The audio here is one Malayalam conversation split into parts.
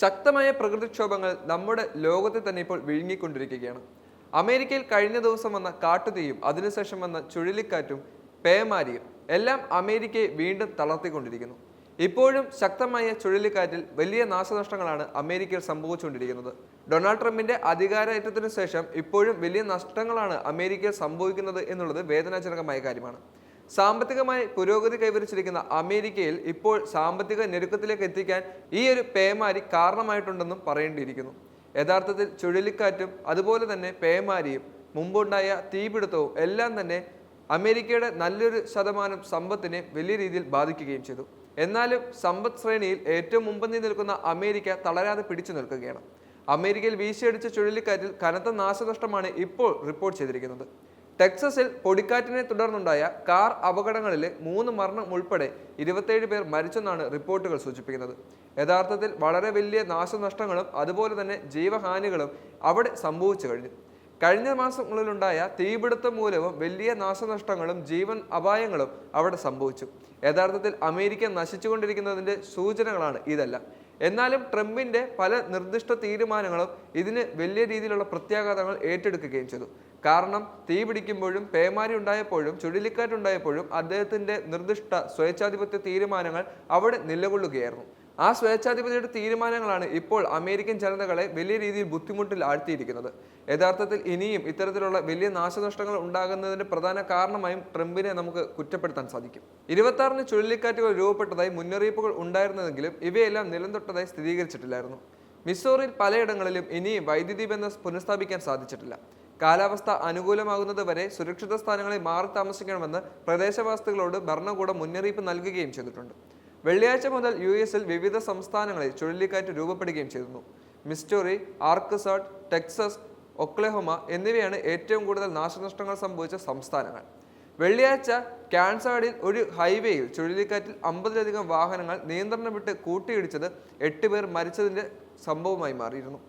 ശക്തമായ പ്രകൃതിക്ഷോഭങ്ങൾ നമ്മുടെ ലോകത്തെ തന്നെ ഇപ്പോൾ വിഴുങ്ങിക്കൊണ്ടിരിക്കുകയാണ്. അമേരിക്കയിൽ കഴിഞ്ഞ ദിവസം വന്ന കാട്ടുതീയും അതിനുശേഷം വന്ന ചുഴലിക്കാറ്റും പേമാരിയും എല്ലാം അമേരിക്കയെ വീണ്ടും തളർത്തിക്കൊണ്ടിരിക്കുന്നു. ഇപ്പോഴും ശക്തമായ ചുഴലിക്കാറ്റിൽ വലിയ നാശനഷ്ടങ്ങളാണ് അമേരിക്കയിൽ സംഭവിച്ചുകൊണ്ടിരിക്കുന്നത്. ഡൊണാൾഡ് ട്രംപിന്റെ അധികാരയേറ്റത്തിനു ശേഷം ഇപ്പോഴും വലിയ നഷ്ടങ്ങളാണ് അമേരിക്കയിൽ സംഭവിക്കുന്നത് എന്നുള്ളത് വേദനാജനകമായ കാര്യമാണ്. സാമ്പത്തികമായി പുരോഗതി കൈവരിച്ചിരിക്കുന്ന അമേരിക്കയിൽ ഇപ്പോൾ സാമ്പത്തിക ഞെരുക്കത്തിലേക്ക് എത്തിക്കാൻ ഈ ഒരു പേമാരി കാരണമായിട്ടുണ്ടെന്നും പറയേണ്ടിയിരിക്കുന്നു. യഥാർത്ഥത്തിൽ ചുഴലിക്കാറ്റും അതുപോലെ തന്നെ പേമാരിയും മുമ്പുണ്ടായ തീപിടുത്തവും എല്ലാം തന്നെ അമേരിക്കയുടെ നല്ലൊരു ശതമാനം സമ്പത്തിനെ വലിയ രീതിയിൽ ബാധിക്കുകയും ചെയ്തു. എന്നാലും സമ്പദ് ശ്രേണിയിൽ ഏറ്റവും മുമ്പന്തി നിൽക്കുന്ന അമേരിക്ക തളരാതെ പിടിച്ചു നിൽക്കുകയാണ്. അമേരിക്കയിൽ വീശിയടിച്ച ചുഴലിക്കാറ്റിൽ കനത്ത നാശനഷ്ടമാണ് ഇപ്പോൾ റിപ്പോർട്ട് ചെയ്തിരിക്കുന്നത്. ടെക്സസിൽ പൊടിക്കാറ്റിനെ തുടർന്നുണ്ടായ കാർ അപകടങ്ങളിൽ മൂന്ന് മരണം ഉൾപ്പെടെ ഇരുപത്തേഴ് പേർ മരിച്ചെന്നാണ് റിപ്പോർട്ടുകൾ സൂചിപ്പിക്കുന്നത്. യഥാർത്ഥത്തിൽ വളരെ വലിയ നാശനഷ്ടങ്ങളും അതുപോലെ തന്നെ ജീവഹാനികളും അവിടെ സംഭവിച്ചു കഴിഞ്ഞു. കഴിഞ്ഞ മാസങ്ങളിലുണ്ടായ തീപിടുത്തം മൂലവും വലിയ നാശനഷ്ടങ്ങളും ജീവൻ അപായങ്ങളും അവിടെ സംഭവിച്ചു. യഥാർത്ഥത്തിൽ അമേരിക്ക നശിച്ചുകൊണ്ടിരിക്കുന്നതിന്റെ സൂചനകളാണ് ഇതെല്ലാം. എന്നാലും ട്രംപിന്റെ പല നിർദ്ദിഷ്ട തീരുമാനങ്ങളും ഇതിന് വലിയ രീതിയിലുള്ള പ്രത്യാഘാതങ്ങൾ ഏറ്റെടുക്കുകയും ചെയ്തു. കാരണം തീ പിടിക്കുമ്പോഴും പേമാരി ഉണ്ടായപ്പോഴും ചുഴലിക്കാറ്റുണ്ടായപ്പോഴും അദ്ദേഹത്തിന്റെ നിർദ്ദിഷ്ട സ്വേച്ഛാധിപത്യ തീരുമാനങ്ങൾ അവിടെ നിലകൊള്ളുകയായിരുന്നു. ആ സ്വേച്ഛാധിപതിയുടെ തീരുമാനങ്ങളാണ് ഇപ്പോൾ അമേരിക്കൻ ജനതകളെ വലിയ രീതിയിൽ ബുദ്ധിമുട്ടിൽ ആഴ്ത്തിയിരിക്കുന്നത്. യഥാർത്ഥത്തിൽ ഇനിയും ഇത്തരത്തിലുള്ള വലിയ നാശനഷ്ടങ്ങൾ ഉണ്ടാകുന്നതിന്റെ പ്രധാന കാരണമായും ട്രംപിനെ നമുക്ക് കുറ്റപ്പെടുത്താൻ സാധിക്കും. ഇരുപത്തി ചുഴലിക്കാറ്റുകൾ രൂപപ്പെട്ടതായി മുന്നറിയിപ്പുകൾ ഉണ്ടായിരുന്നതെങ്കിലും ഇവയെല്ലാം നിലന്തൊട്ടതായി സ്ഥിരീകരിച്ചിട്ടില്ലായിരുന്നു. മിസോറിൽ പലയിടങ്ങളിലും ഇനിയും വൈദ്യുതി ബന്ധം പുനഃസ്ഥാപിക്കാൻ സാധിച്ചിട്ടില്ല. കാലാവസ്ഥ അനുകൂലമാകുന്നത് വരെ സുരക്ഷിത സ്ഥാനങ്ങളിൽ മാറി താമസിക്കണമെന്ന് പ്രദേശവാസികളോട് ഭരണകൂടം മുന്നറിയിപ്പ് നൽകുകയും ചെയ്തിട്ടുണ്ട്. വെള്ളിയാഴ്ച മുതൽ യു എസിൽ വിവിധ സംസ്ഥാനങ്ങളിൽ ചുഴലിക്കാറ്റ് രൂപപ്പെടുകയും ചെയ്തിരുന്നു. മിസ്റ്റോറി ആർക്കസാട്ട് ടെക്സസ് ഒക്ലഹോമ എന്നിവയാണ് ഏറ്റവും കൂടുതൽ നാശനഷ്ടങ്ങൾ സംഭവിച്ച സംസ്ഥാനങ്ങൾ. വെള്ളിയാഴ്ച കാൻസാഡിൽ ഒരു ഹൈവേയിൽ ചുഴലിക്കാറ്റിൽ അമ്പതിലധികം വാഹനങ്ങൾ നിയന്ത്രണം വിട്ട് കൂട്ടിയിടിച്ചത് എട്ട് പേർ മരിച്ചതിന്റെ സംഭവമായി മാറിയിരുന്നു.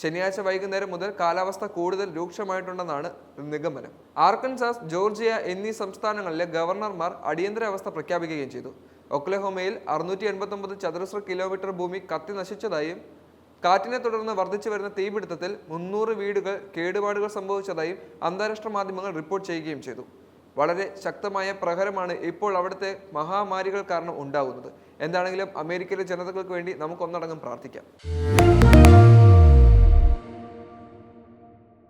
ശനിയാഴ്ച വൈകുന്നേരം മുതൽ കാലാവസ്ഥ കൂടുതൽ രൂക്ഷമായിട്ടുണ്ടെന്നാണ് നിഗമനം. ആർക്കൻസാസ് ജോർജിയ എന്നീ സംസ്ഥാനങ്ങളിലെ ഗവർണർമാർ അടിയന്തരാവസ്ഥ പ്രഖ്യാപിക്കുകയും ചെയ്തു. ഒക്ലഹോമയിൽ അറുന്നൂറ്റി എൺപത്തൊമ്പത് ചതുരശ്ര കിലോമീറ്റർ ഭൂമി കത്തി നശിച്ചതായും കാറ്റിനെ തുടർന്ന് വർദ്ധിച്ചു വരുന്ന തീപിടുത്തത്തിൽ മുന്നൂറ് വീടുകൾ കേടുപാടുകൾ സംഭവിച്ചതായും അന്താരാഷ്ട്ര മാധ്യമങ്ങൾ റിപ്പോർട്ട് ചെയ്യുകയും ചെയ്തു. വളരെ ശക്തമായ പ്രഹരമാണ് ഇപ്പോൾ അവിടുത്തെ മഹാമാരികൾ കാരണം ഉണ്ടാകുന്നത് എന്താണെങ്കിലും അമേരിക്കയിലെ ജനതകൾക്ക് വേണ്ടി നമുക്കൊന്നടങ്കം പ്രാർത്ഥിക്കാം.